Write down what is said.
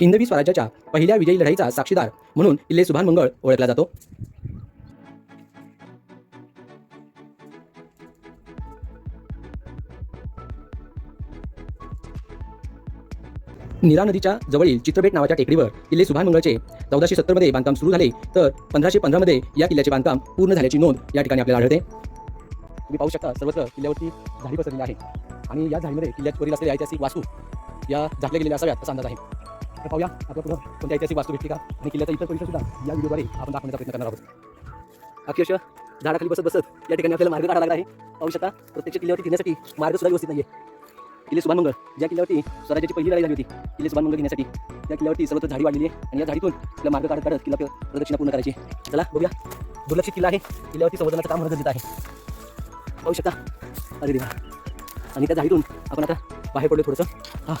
हिंदवी स्वराज्याच्या पहिल्या विजयी लढाईचा साक्षीदार म्हणून किल्ले सुभान मंगळ ओळखला जातो. नीरा नदीच्या जवळील चित्रबेट नावाच्या टेकडीवर किल्ले सुभान मंगळचे चौदाशे सत्तरमध्ये बांधकाम सुरू झाले तर पंधराशे पंधरामध्ये या किल्ल्याचे बांधकाम पूर्ण झाल्याची नोंद या ठिकाणी आपल्याला आढळते. तुम्ही पाहू शकता सर्वत्र किल्ल्यावरती झाडी पसरलेली आहे आणि या झाडीमध्ये किल्ल्याच्या वरील असलेल्या ऐतिहासिक वास्तू या झाकल्या गेलेल्या असाव्यात असा अंदाज आहे. तर पाहूया. आपल्या पुढं कोणत्या ऐतिहासिक वास्तू आणि किल्ल्याचा इतर परिसर सुद्धा या व्हिडिओद्वारे आपण दाखवण्याचा प्रयत्न करणार आहोत. अक्षरशः झाडाखाली बसत बसत या ठिकाणी आपल्याला मार्ग काढावा लागला आहे. पाहू शकता प्रत्यक्ष किल्ल्यावरती फिरण्यासाठी मार्ग सुद्धा व्यवस्थित नाही किल्ले सुभानमंगळ ज्या किल्ल्यावरती स्वराज्याची पहिली लढाई झाली होती किल्ले सुभानमंगळ घेण्यासाठी त्या किल्ल्यावरती सर्वत्र झाडी वाढलेली आहे आणि या झाडीतून आपला मार्ग काढत काढत किल्ला प्रदक्षिणा पूर्ण करायची चला बघूया. दुर्लक्षित किल्ला आहे. किल्ल्यावरती संवर्धनाचं काम होणं गरजेचं आहे. पाहू शकता. अरे देवा. आणि त्या झाडीतून आपण आता बाहेर पडलो थोडंसं. हा.